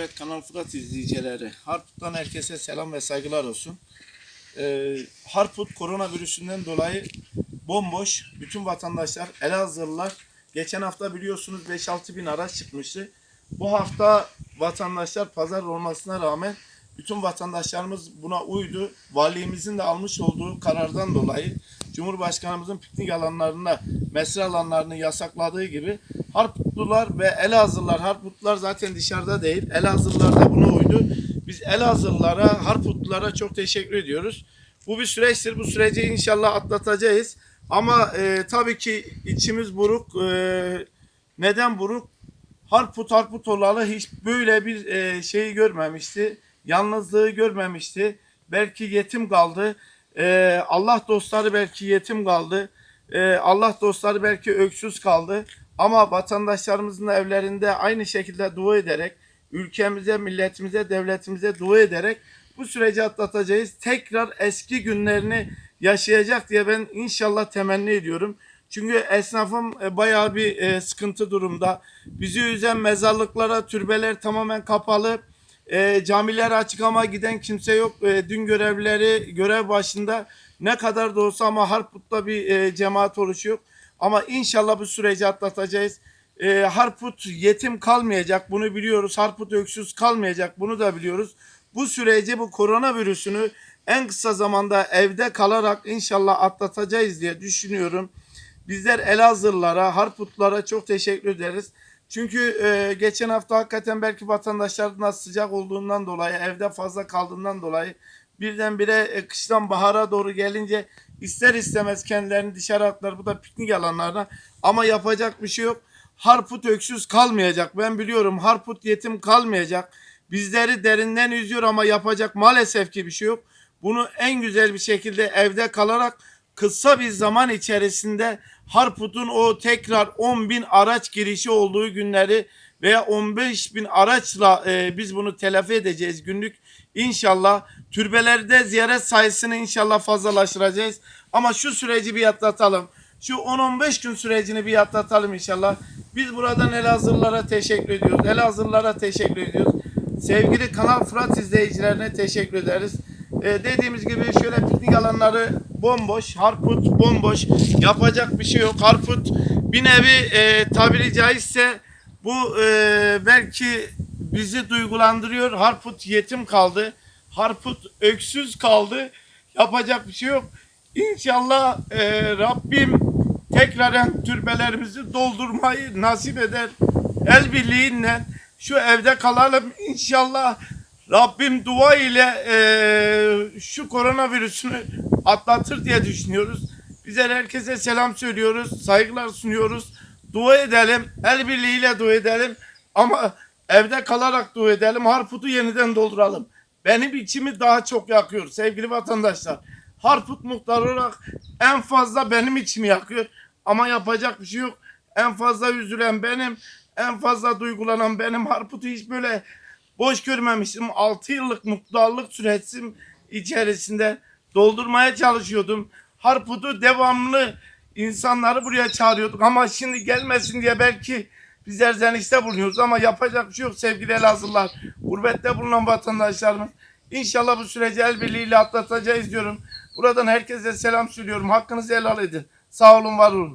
Evet Kanal Fırat izleyicileri. Harput'tan herkese selam ve saygılar olsun. Ee, Harput koronavirüsünden dolayı bomboş. Bütün vatandaşlar Elazığlılar geçen hafta biliyorsunuz 5-6 bin araç çıkmıştı. Bu hafta vatandaşlar pazar olmasına rağmen bütün vatandaşlarımız buna uydu. Valiliğimizin de almış olduğu karardan dolayı Cumhurbaşkanımızın piknik alanlarında mesire alanlarını yasakladığı gibi Harputlular ve Elazığlılar, Harputlular zaten dışarıda değil, Elazığlılar da buna uydu. Biz Elazığlılara, Harputlulara çok teşekkür ediyoruz. Bu bir süreçtir, bu süreci inşallah atlatacağız. Ama e, tabii ki içimiz buruk. E, neden buruk? Harput Harput olalı hiç böyle bir e, şeyi görmemişti. Yalnızlığı görmemişti. Belki yetim kaldı. E, Allah dostları belki yetim kaldı. E, Allah dostları belki öksüz kaldı. Ama vatandaşlarımızın evlerinde aynı şekilde dua ederek, ülkemize, milletimize, devletimize dua ederek bu süreci atlatacağız. Tekrar eski günlerini yaşayacak diye ben inşallah temenni ediyorum. Çünkü esnafım e, bayağı bir e, sıkıntı durumda. Bizi üzen mezarlıklara, türbeler tamamen kapalı. E, camiler açık ama giden kimse yok. E, dün görevlileri görev başında ne kadar da olsa ama Harput'ta bir e, cemaat oluşuyor. Ama inşallah bu süreci atlatacağız. E, Harput yetim kalmayacak bunu biliyoruz. Harput öksüz kalmayacak bunu da biliyoruz. Bu süreci bu koronavirüsünü en kısa zamanda evde kalarak inşallah atlatacağız diye düşünüyorum. Bizler Elazığlılara, Harputlara çok teşekkür ederiz. Çünkü e, geçen hafta hakikaten belki vatandaşlardan sıcak olduğundan dolayı, evde fazla kaldığından dolayı birdenbire e, kıştan bahara doğru gelince ister istemez kendilerini dışarı attılar. Bu da piknik alanlarına. Ama yapacak bir şey yok. Harput öksüz kalmayacak. Ben biliyorum Harput yetim kalmayacak. Bizleri derinden üzüyor ama yapacak maalesef ki bir şey yok. Bunu en güzel bir şekilde evde kalarak kısa bir zaman içerisinde Harput'un o tekrar 10 bin araç girişi olduğu günleri veya 15 bin araçla e, biz bunu telafi edeceğiz günlük. İnşallah türbelerde ziyaret sayısını inşallah fazlalaştıracağız. Ama şu süreci bir atlatalım. Şu 10-15 gün sürecini bir atlatalım inşallah. Biz buradan Elazığlılara teşekkür ediyoruz. Elazığlılara teşekkür ediyoruz. Sevgili Kanal Fırat izleyicilerine teşekkür ederiz. Ee, dediğimiz gibi şöyle piknik alanları bomboş, Harput bomboş. Yapacak bir şey yok. Harput bir nevi e, tabiri caizse bu e, belki bizi duygulandırıyor. Harput yetim kaldı. Harput öksüz kaldı. Yapacak bir şey yok. İnşallah e, Rabbim tekraren türbelerimizi doldurmayı nasip eder. El birliğiyle şu evde kalalım. İnşallah Rabbim dua ile e, şu koronavirüsünü atlatır diye düşünüyoruz. Bizler herkese selam söylüyoruz. Saygılar sunuyoruz. Dua edelim. El birliğiyle dua edelim. Ama evde kalarak dua edelim. Harputu yeniden dolduralım. Benim içimi daha çok yakıyor sevgili vatandaşlar. Harput muhtar olarak en fazla benim içimi yakıyor. Ama yapacak bir şey yok. En fazla üzülen benim. En fazla duygulanan benim. Harput'u hiç böyle boş görmemiştim. 6 yıllık mutluluk süresim içerisinde doldurmaya çalışıyordum. Harput'u devamlı insanları buraya çağırıyorduk ama şimdi gelmesin diye belki bizler zenişte bulunuyoruz ama yapacak bir şey yok sevgili Elazığlılar. Gurbette bulunan vatandaşlarımız. İnşallah bu süreci el birliğiyle atlatacağız diyorum. Buradan herkese selam söylüyorum. Hakkınızı helal edin. Sağ olun, var olun.